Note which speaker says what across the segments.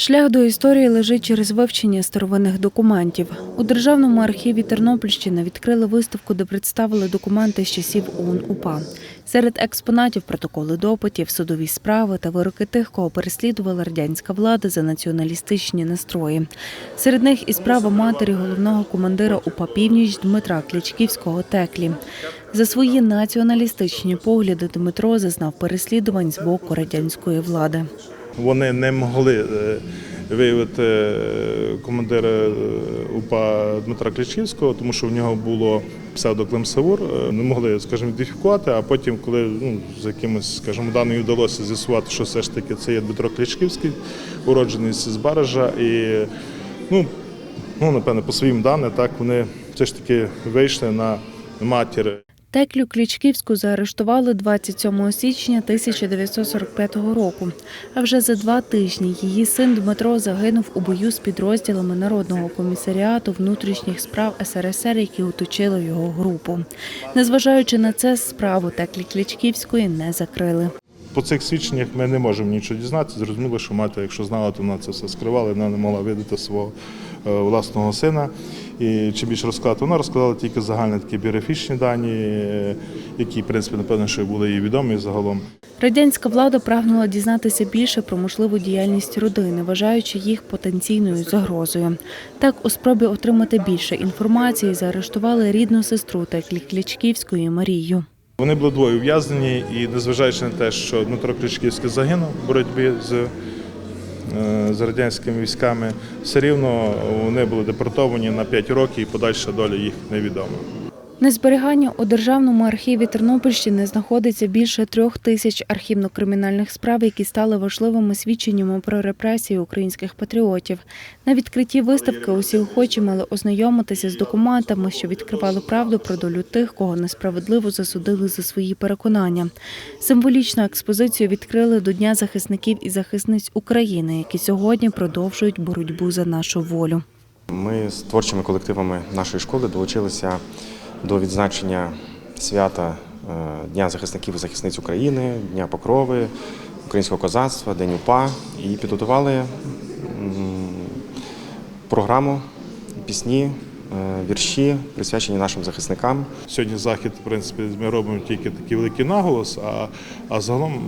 Speaker 1: Шлях до історії лежить через вивчення старовинних документів. У Державному архіві Тернопільщини відкрили виставку, де представили документи з часів ОУН УПА. Серед експонатів протоколи допитів, судові справи та вироки тих, кого переслідувала радянська влада за націоналістичні настрої. Серед них і справа матері головного командира УПА «Північ» Дмитра Клячківського Теклі. За свої націоналістичні погляди Дмитро зазнав переслідувань з боку радянської влади.
Speaker 2: Вони не могли е, виявити е, командира е, УПА Дмитра Клічівського, тому що в нього було псевдоклим Савур. Е, Не могли, скажімо, ідентифікувати. А потім, коли ну, з якимось, скажімо, даною вдалося з'ясувати, що все ж таки це є Дмитро Клічківський, уроджений з Баража. І ну, ну, напевне, по своїм даним, так вони все ж таки вийшли на матір
Speaker 1: Теклю Клічківську заарештували 27 січня 1945 року. А вже за два тижні її син Дмитро загинув у бою з підрозділами Народного комісаріату внутрішніх справ СРСР, які оточили його групу. Незважаючи на це, справу Теклі Клічківської не закрили.
Speaker 2: По цих свідченнях ми не можемо нічого дізнатися. Зрозуміло, що мати, якщо знала, то вона це все скривала, вона не могла видати свого е, власного сина. І чим більше розказати, вона розказала тільки загальні такі біографічні дані, е, які, в принципі, напевно, що були їй відомі загалом.
Speaker 1: Радянська влада прагнула дізнатися більше про можливу діяльність родини, вважаючи їх потенційною загрозою. Так, у спробі отримати більше інформації, заарештували рідну сестру Теклі Клічківської Марію.
Speaker 2: Вони були двоє ув'язнені, і незважаючи на те, що Дмитро Ключківський загинув в боротьбі з, е, з радянськими військами, все рівно вони були депортовані на 5 років і подальша доля їх невідома.
Speaker 1: На зберігання у Державному архіві Тернопільщини знаходиться більше трьох тисяч архівно-кримінальних справ, які стали важливими свідченнями про репресії українських патріотів. На відкритті виставки усі охочі мали ознайомитися з документами, що відкривали правду про долю тих, кого несправедливо засудили за свої переконання. Символічну експозицію відкрили до Дня захисників і захисниць України, які сьогодні продовжують боротьбу за нашу волю.
Speaker 3: Ми з творчими колективами нашої школи долучилися до відзначення свята е, Дня захисників і захисниць України, Дня Покрови, Українського козацтва, День УПА. І підготували програму, пісні, вірші, присвячені нашим захисникам.
Speaker 2: Сьогодні захід, в принципі, ми робимо тільки такий великий наголос, а, а загалом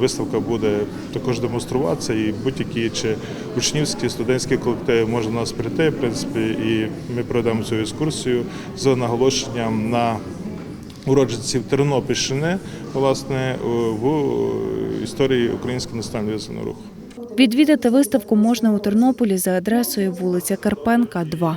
Speaker 2: виставка буде також демонструватися, і будь-які чи учнівські, студентські колективи можуть до нас прийти, в принципі, і ми проведемо цю екскурсію з наголошенням на уродженців Тернопільщини, власне, в історії українського національного руху.
Speaker 1: Відвідати виставку можна у Тернополі за адресою вулиця Карпенка, 2.